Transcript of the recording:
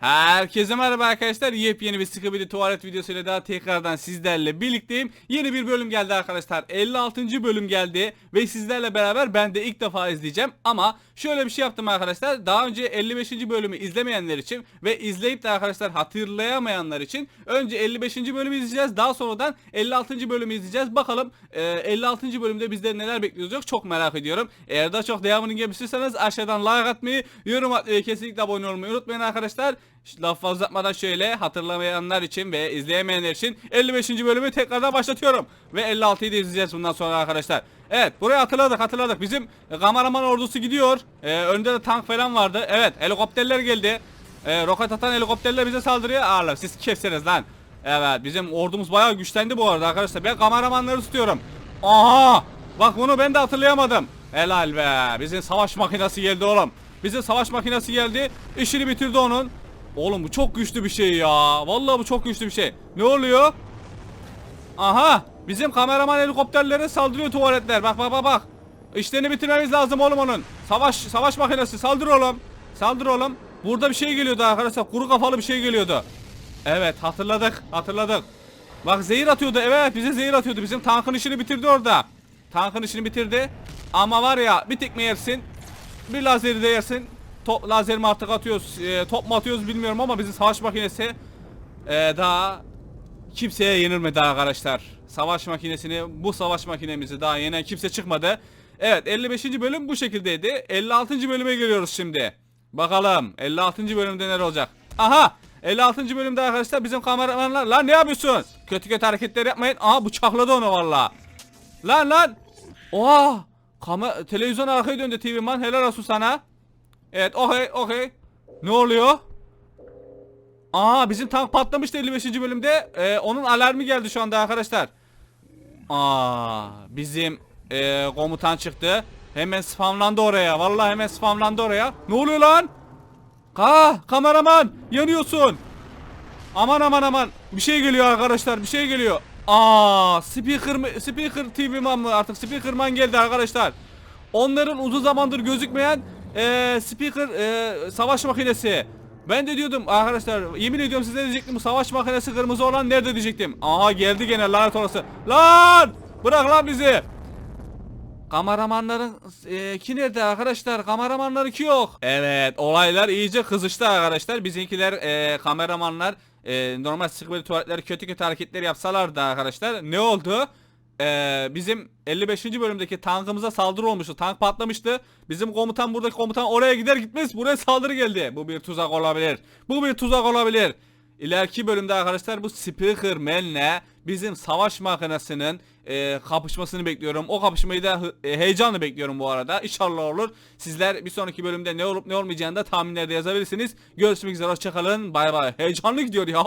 Herkese merhaba arkadaşlar. Yepyeni bir Scooby tuvalet videosuyla daha tekrardan sizlerle birlikteyim. Yeni bir bölüm geldi arkadaşlar. 56. bölüm geldi ve sizlerle beraber ben de ilk defa izleyeceğim. Ama şöyle bir şey yaptım arkadaşlar. Daha önce 55. bölümü izlemeyenler için ve izleyip de arkadaşlar hatırlayamayanlar için önce 55. bölümü izleyeceğiz. Daha sonradan 56. bölümü izleyeceğiz. Bakalım e, 56. bölümde bizleri neler bekliyor çok merak ediyorum. Eğer daha çok devamını gelmişsiniz aşağıdan like atmayı, yorum atmayı, kesinlikle abone olmayı unutmayın arkadaşlar. Laf fazla uzatmadan şöyle hatırlamayanlar için ve izleyemeyenler için 55. bölümü tekrardan başlatıyorum. Ve 56'yı da izleyeceğiz bundan sonra arkadaşlar. Evet burayı hatırladık hatırladık. Bizim kameraman ordusu gidiyor. E, önde de tank falan vardı. Evet helikopterler geldi. E, roket atan helikopterler bize saldırıyor. Ağlar siz kimsiniz lan? Evet bizim ordumuz bayağı güçlendi bu arada arkadaşlar. Ben kameramanları tutuyorum. Aha! Bak bunu ben de hatırlayamadım. Helal be. Bizim savaş makinesi geldi oğlum. Bizim savaş makinesi geldi. İşini bitirdi onun. Oğlum bu çok güçlü bir şey ya. Vallahi bu çok güçlü bir şey. Ne oluyor? Aha! Bizim kameraman helikopterlere saldırıyor tuvaletler. Bak bak bak bak. İşlerini bitirmemiz lazım oğlum onun. Savaş savaş makinesi saldır oğlum. Saldır oğlum. Burada bir şey geliyordu arkadaşlar. Kuru kafalı bir şey geliyordu. Evet hatırladık hatırladık. Bak zehir atıyordu evet bize zehir atıyordu. Bizim tankın işini bitirdi orada. Tankın işini bitirdi. Ama var ya bir tekme yersin. Bir lazeri de yersin. Top, lazer mi artık atıyoruz e, top mu atıyoruz bilmiyorum ama bizim savaş makinesi e, daha kimseye yenilmedi arkadaşlar. Savaş makinesini bu savaş makinemizi daha yenen kimse çıkmadı. Evet 55. bölüm bu şekildeydi. 56. bölüme geliyoruz şimdi. Bakalım 56. bölümde neler olacak. Aha 56. bölümde arkadaşlar bizim kameramanlar lan ne yapıyorsun? Kötü kötü hareketler yapmayın. Aha bıçakladı onu valla. Lan lan. Oha. Kama televizyon arkaya döndü TV man helal olsun sana. Evet okey okey. Ne oluyor? Aa bizim tank patlamıştı 55. bölümde. Ee, onun alarmı geldi şu anda arkadaşlar. Aa bizim ee, komutan çıktı. Hemen spamlandı oraya. Vallahi hemen spamlandı oraya. Ne oluyor lan? Ha kameraman yanıyorsun. Aman aman aman. Bir şey geliyor arkadaşlar. Bir şey geliyor. Aa speaker mı? Speaker TV man mı? Artık speaker man geldi arkadaşlar. Onların uzun zamandır gözükmeyen eee speaker eee, savaş makinesi. Ben de diyordum arkadaşlar yemin ediyorum size diyecektim bu savaş makinesi kırmızı olan nerede diyecektim. Aha geldi gene lanet olası. Lan! Bırak lan bizi. Kameramanların e, ki nerede arkadaşlar? Kameramanları ki yok. Evet olaylar iyice kızıştı arkadaşlar. Bizimkiler e, kameramanlar e, normal sıkı tuvaletler kötü kötü hareketler yapsalar da arkadaşlar ne oldu? E, bizim 55. bölümdeki tankımıza saldırı olmuştu. Tank patlamıştı. Bizim komutan buradaki komutan oraya gider gitmez buraya saldırı geldi. Bu bir tuzak olabilir. Bu bir tuzak olabilir. İleriki bölümde arkadaşlar bu Speaker Man'le bizim savaş makinesinin e, kapışmasını bekliyorum. O kapışmayı da e, heyecanla bekliyorum bu arada. İnşallah olur. Sizler bir sonraki bölümde ne olup ne olmayacağını da tahminlerde yazabilirsiniz. Görüşmek üzere hoşçakalın. Bay bay. Heyecanlı gidiyor ya.